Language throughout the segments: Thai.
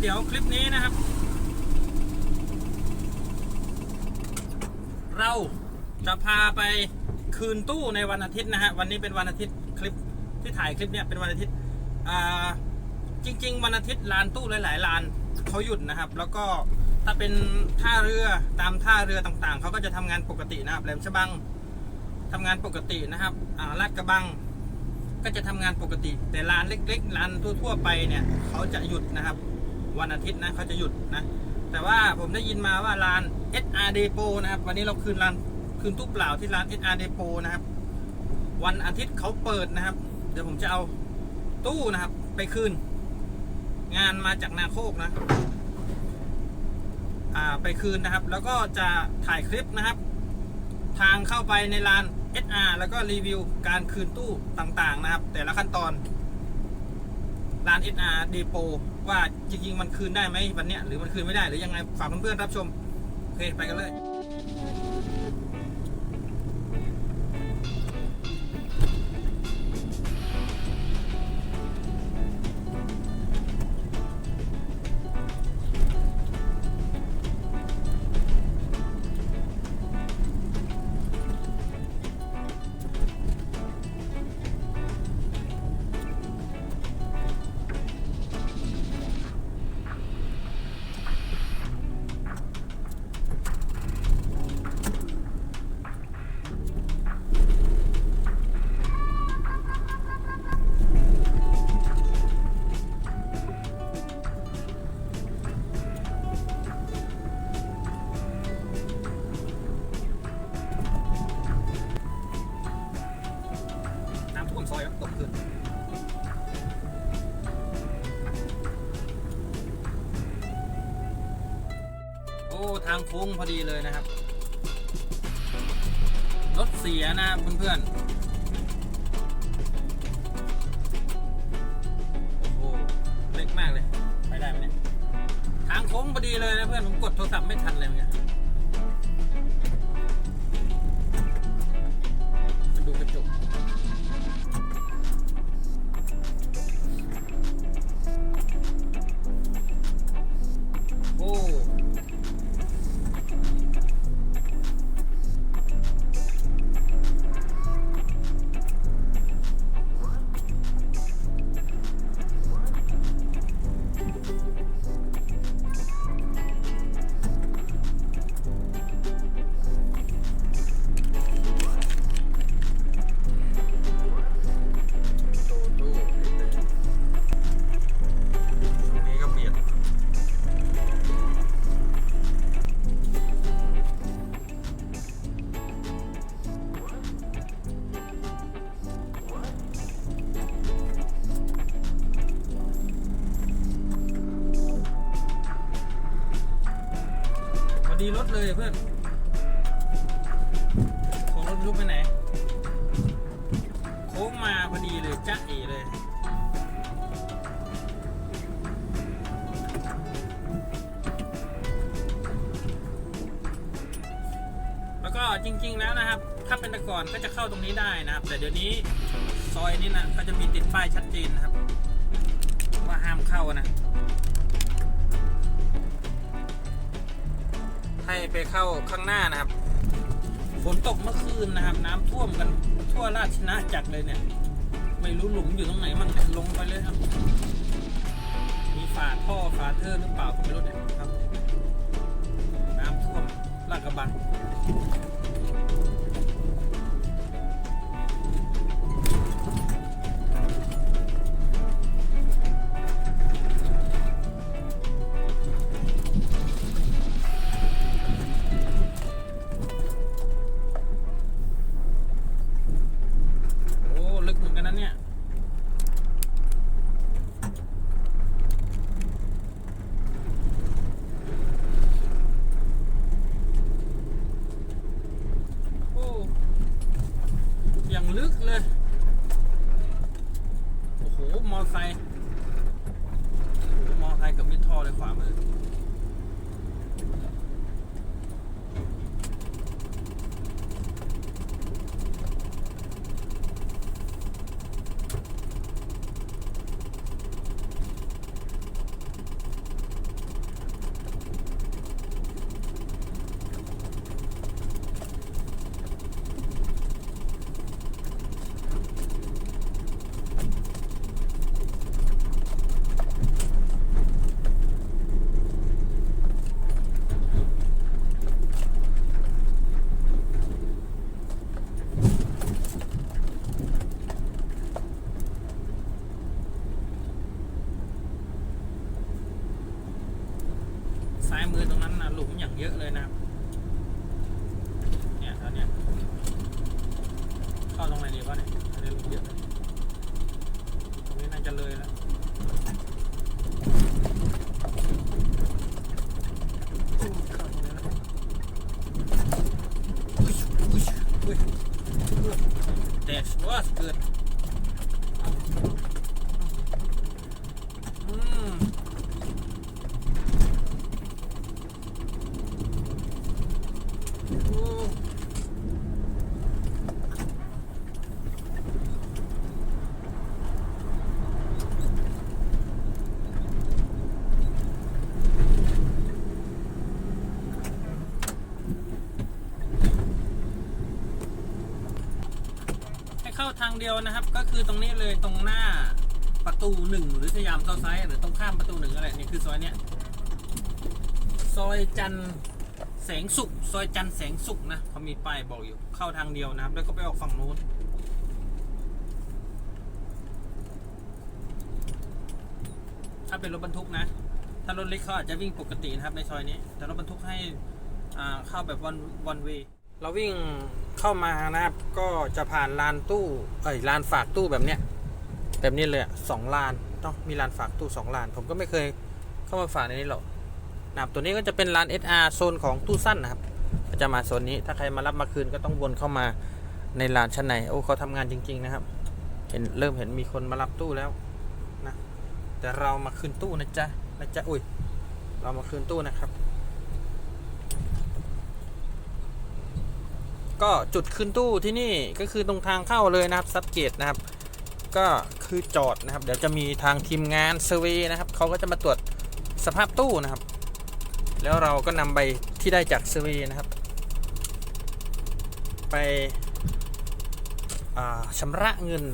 เดี๋ยวคลิปนี้นะครับ เราจะพาไปคืนตู้ในวันอาทิตย์นะฮะวันนี้เป็นวันอาทิตย์คลิปที่ถ่ายคลิปเนี่ยเป็นวันอาทิตย์อ่าจริง ๆ วันอาทิตย์ลานตู้หลายๆลานเขาหยุดนะครับ แล้วก็ถ้าเป็นท่าเรือตามท่าเรือต่างๆเขาก็จะทำงานปกตินะครับแหลมฉบังทำงานปกตินะครับอ่าลาดกระบังก็จะทำงานปกติ แต่ร้านเล็กๆร้านทั่วๆไปเนี่ยเขาจะหยุดนะครับ วันอาทิตย์นะเขาจะหยุดนะ แต่ว่าผมได้ยินมาว่าร้าน SR Depot นะครับ วันนี้เราคืนร้านคืนตู้เปล่าที่ร้าน SR Depot นะครับ วันอาทิตย์เขาเปิดนะครับ เดี๋ยวผมจะเอาตู้นะครับ ไปคืน งานมาจากนาโคกนะ อ่าไปคืนนะครับ แล้วก็จะถ่ายคลิปนะครับ ทางเข้าไปในร้าน SR แล้วก็รีวิวการคืนตู้ต่างๆนะครับ แต่ละขั้นตอนร้าน SR Depot ว่าจริงๆมันคืนได้ไหมวันเนี้ยหรือมันคืนไม่ได้หรือยังไงฝากเพื่อนๆรับชมโอเคไปกันเลย ซอยตกคืนโอ้ทางโค้งพอดีเลยนะครับ รถเสียนะเพื่อนๆโอ้โหเล็กมากเลย ไปได้ไหมเนี่ย ทางโค้งพอดีเลยนะเพื่อน ผมกดโทรศัพท์ไม่ทันเลยเมื่อ ริง ๆ แล้วนะครับ ถ้าเป็นแต่ก่อนก็จะเข้าตรงนี้ได้นะครับ แต่เดี๋ยวนี้ซอยนี้นะเขาจะมีติดป้ายชัดเจนนะครับ ว่าห้ามเข้านะ ให้ไปเข้าข้างหน้านะครับฝนตกเมื่อคืนนะครับ น้ำท่วมกันทั่วราชนาจักรเลยเนี่ย ไม่รู้หลุมอยู่ตรงไหนมั่งเนี่ยลงไปเลยครับ มีฝาท่อฝาเทอร์หรือเปล่าก็ไม่รู้เนี่ยครับ ลาดกระบัง มือตรงนั้นนะหลุมอย่างเยอะเลยนะครับ เนี่ยตอนเนี้ยเข้าตรงไหนดีวะเนี่ยอันนี้หลุมเยอะเลยตรงนี้น่าจะเลยแล้ว โอ้เข้าตรงนี้แล้วอุ๊ยอุ๊ยอุ๊ยอุ๊ยแตกว่าเกิดอืม โอ้ให้ เดียวนะครับ ก็คือตรงนี้เลยตรงหน้าประตูหนึ่งหรือสยามเซาไซด์หรือตรงข้ามประตูหนึ่งอะไรนี่คือซอยเนี้ยซอยจันแสงสุขซอยจันแสงสุขนะเขามีป้ายบอกอยู่เข้าทางเดียวนะครับ แล้วก็ไปออกฝั่งนู้นถ้าเป็นรถบรรทุกนะ ถ้ารถเล็กเขาอาจจะวิ่งปกตินะครับในซอยนี้ แต่รถบรรทุกให้เข้าแบบวันวันเว เราวิ่งเข้ามานะครับ ก็จะผ่านลานตู้ เอ้ยลานฝากตู้แบบเนี้ย แบบนี้เลยสองลานเนาะมีลานฝากตู้สองลาน ผมก็ไม่เคยเข้ามาฝากในนี้หรอกนะครับตัวนี้ก็จะเป็นร้าน SR โซนของตู้สั้นนะครับ ก็จะมาโซนนี้ ถ้าใครมารับมาคืนก็ต้องวนเข้ามาในร้านชั้นใน โอ้เขาทำงานจริง ๆ นะครับ เห็นเริ่มเห็นมีคนมารับตู้แล้วนะ แต่เรามาคืนตู้นะจ๊ะ นะจ๊ะ อุ้ย เรามาคืนตู้นะครับ ก็จุดคืนตู้ที่นี่ก็คือตรงทางเข้าเลยนะครับซับเกตนะครับ ก็คือจอดนะครับ เดี๋ยวจะมีทางทีมงานเซอร์เวยนะครับเขาก็จะมาตรวจสภาพตู้นะครับ แล้วเราก็นำใบที่ได้จากเซอร์เวยนะครับ ไปอ่าชำระเงิน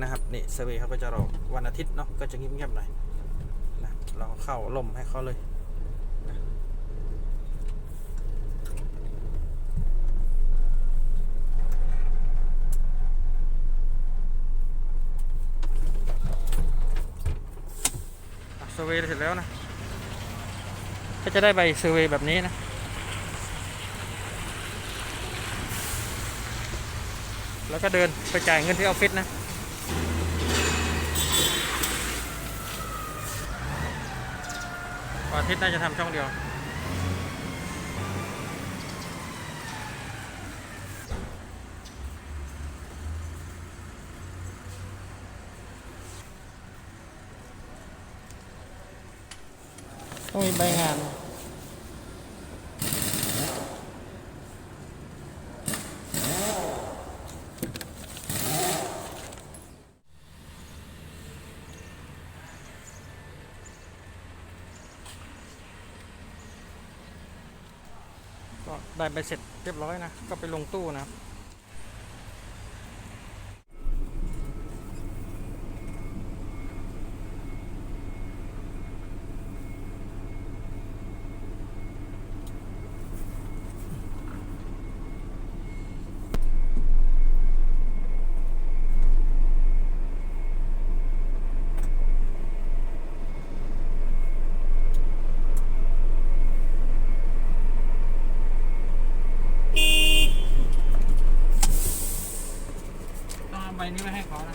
นะครับนี่เซอร์เวยเขาก็จะรอวันอาทิตย์เนาะก็จะเงียบๆหน่อยนะเราเข้าล่มให้เขาเลยนะอะเซอร์เวย์เสร็จแล้วนะ ก็จะได้ใบเซอร์เวย์แบบนี้นะ แล้วก็เดินไปจ่ายเงินที่ออฟฟิศนะ วันอาทิตย์น่าจะทำช่องเดียว ต้องมีใบงาน ก็ได้ไปเสร็จเรียบร้อยนะ ก็ไปลงตู้นะครับ นี่ไม่ให้เขานะ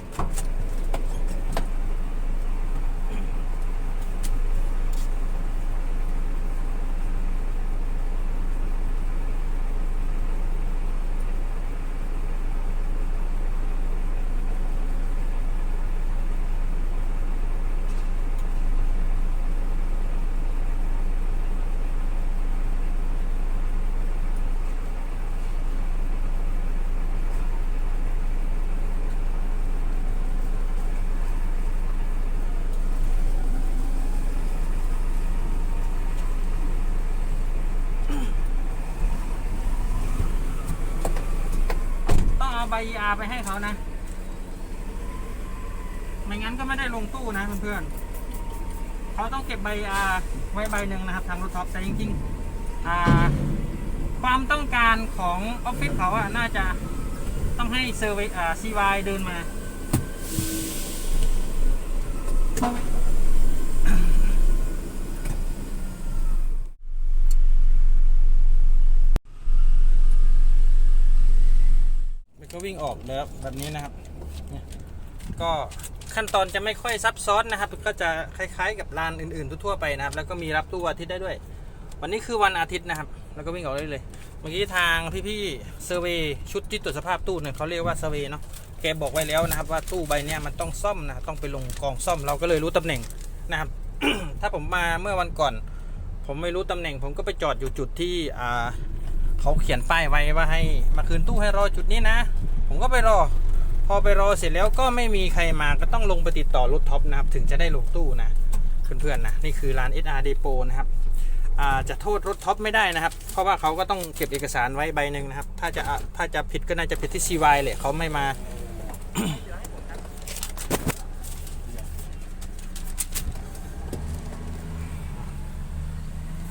ต้อาไปให้เขานะ ไม่งั้นก็ไม่ได้ลงตู้นะเพื่อนๆเขาต้องเก็บใบ ER ไว้ใบหนึ่งนะครับทางรถท็อปแต่จริงๆอ่าความต้องการของออฟฟิศเขาอะน่าจะต้องให้เซอร์เวอ่า CY เดินมา มันก็วิ่ง ออกแล้วแบบนี้นะครับก็ขั้นตอนจะไม่ค่อยซับซ้อนนะครับ ก็จะคล้ายๆ กับร้านอื่นๆทั่วไปนะครับ แล้วก็มีรับตู้อาทิตย์ได้ด้วย วันนี้คือวันอาทิตย์นะครับ แล้วก็วิ่งออกได้เลย เมื่อกี้ทางพี่ๆเซอร์เวชุดที่ตรวจสภาพตู้เนี่ยเขาเรียกว่าเซอร์เวเนาะแกบอกไว้แล้วนะครับ ว่าตู้ใบเนี้ยมันต้องซ่อมนะต้องไปลงกองซ่อมเราก็เลยรู้ตำแหน่งนะครับ ถ้าผมมาเมื่อวันก่อน ผมไม่รู้ตำแหน่ง ผมก็ไปจอดอยู่จุดที่เขาเขียนป้ายไว้ว่าให้มาคืนตู้ให้รอจุดนี้นะ ผมก็ไปรอ พอไปรอเสร็จแล้วก็ไม่มีใครมาก็ต้องลงไปติดต่อรถท็อปนะครับ ถึงจะได้ลงตู้นะเพื่อนๆนะนี่คือร้าน SR Depot นะครับจะโทษรถท็อปไม่ได้นะครับ เพราะว่าเขาก็ต้องเก็บเอกสารไว้ใบหนึ่งนะครับ ถ้าจะถ้าจะผิดก็น่าจะผิดที่ CY เลยเขาไม่มา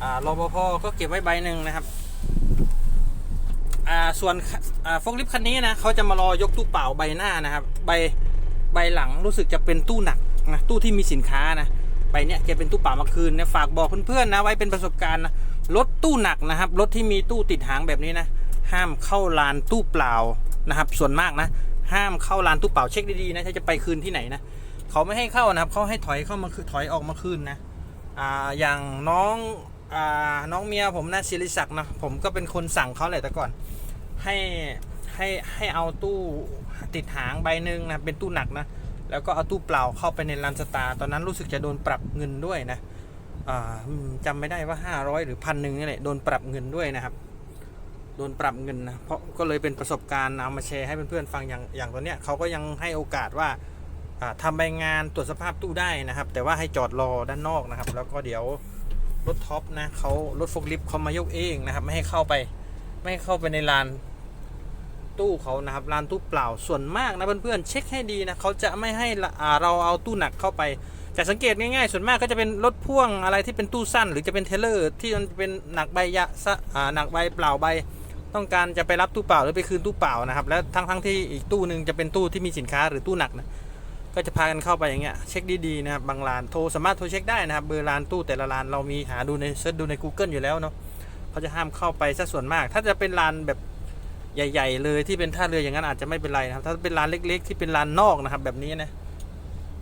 อ่ารปภก็เก็บไว้ใบหนึ่งนะครับ อ่าส่วนอ่าฟกลิฟคันนี้นะเขาจะมารอยกตู้เปล่าใบหน้านะครับใบใบหลังรู้สึกจะเป็นตู้หนักนะตู้ที่มีสินค้านะใบเนี้ยแกเป็นตู้เปล่ามาคืนเนี่ยฝากบอกเพื่อนๆนะไว้เป็นประสบการณ์นะรถตู้หนักนะครับรถที่มีตู้ติดหางแบบนี้นะห้ามเข้าลานตู้เปล่านะครับ ส่วนมากนะ ห้ามเข้าลานตู้เปล่าเช็คดีๆนะถ้าจะไปคืนที่ไหนนะเขาไม่ให้เข้านะครับเขาให้ถอยเข้ามาคือถอยออกมาคืนนะอ่าอย่างน้องอ่าน้องเมียผมนะศิริศักดิ์นะผมก็เป็นคนสั่งเขาแหละแต่ก่อน ให้ให้ให้เอาตู้ติดหางใบหนึ่งนะเป็นตู้หนักนะแล้วก็เอาตู้เปล่าเข้าไปในลานสตาร์ตอนนั้นรู้สึกจะโดนปรับเงินด้วยนะอ่าอืมจำไม่ได้ว่า 500 หรือพันหนึ่งนี่แหละโดนปรับเงินด้วยนะครับโดนปรับเงินนะเพราะก็เลยเป็นประสบการณ์เอามาแชร์ให้เพื่อนๆฟังอย่างอย่างตัวเนี้ยเขาก็ยังให้โอกาสว่าอ่าทำใบงานตรวจสภาพตู้ได้นะครับ แต่ว่าให้จอดรอด้านนอกนะครับ แล้วก็เดี๋ยวรถท็อปนะเขารถโฟล์คลิฟต์เขามายกเองนะครับ ไม่ให้เข้าไป ไม่ให้เข้าไปในลาน ตู้เขานะครับลานตู้เปล่าส่วนมากนะเพื่อนๆเช็คให้ดีนะเขาจะไม่ให้เราเอาตู้หนักเข้าไปแต่สังเกตง่ายๆ ส่วนมากก็จะเป็นรถพ่วงอะไรที่เป็นตู้สั้น หรือจะเป็นเทเลอร์ที่มันเป็นหนักใบยะซะหนักใบเปล่าใบ ต้องการจะไปรับตู้เปล่าหรือไปคืนตู้เปล่านะครับ แล้วทั้งทั้งๆที่อีกตู้หนึ่งจะเป็นตู้ที่มีสินค้าหรือตู้หนักนะก็จะพากันเข้าไปอย่างเงี้ยเช็คดีๆนะครับบางร้านโทรสามารถโทรเช็คได้นะครับเบอร์ร้านตู้แต่ละร้านเรามีหาดูในเซิร์ชดูใน Google อยู่แล้วเนาะเขาจะห้ามเข้าไปซะส่วนมาก ถ้าจะเป็นร้านแบบ ใหญ่ ๆ เลยที่เป็นท่าเรืออย่างนั้นอาจจะไม่เป็นไรนะครับ ถ้าเป็นร้านเล็ก ๆ ที่เป็นร้านนอกนะครับ แบบนี้นะ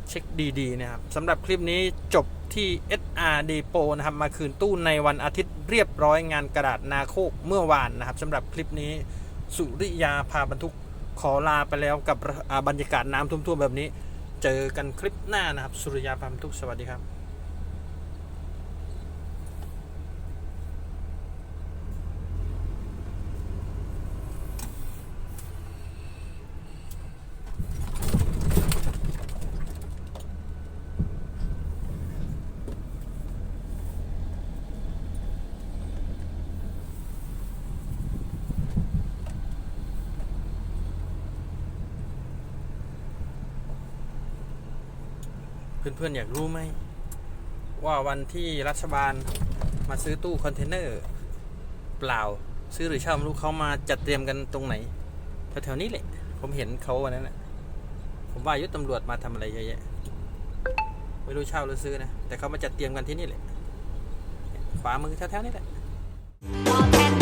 เช็คดีๆนะครับสำหรับคลิปนี้จบที่ SR Depot นะครับ มาคืนตู้ในวันอาทิตย์เรียบร้อยงานกระดาษนาโคกเมื่อวานนะครับสำหรับคลิปนี้สุริยาพาบรรทุกขอลาไปแล้วกับบรรยากาศน้ำท่วมๆแบบนี้ เจอกันคลิปหน้านะครับ สุริยาพามทุกสวัสดีครับ เพื่อนๆอยากรู้ไหม ว่าวันที่รัฐบาลมาซื้อตู้คอนเทนเนอร์เปล่าซื้อหรือเช่ารู้เขามาจัดเตรียมกันตรงไหนแถวๆนี้แหละ ผมเห็นเขาวันนั้นนะผมว่ายุตำรวจมาทำอะไรเยอะแยะไม่รู้เช่าหรือซื้อนะ แต่เขามาจัดเตรียมกันที่นี่แหละขวามือแถวๆนี้แหละบอกแทน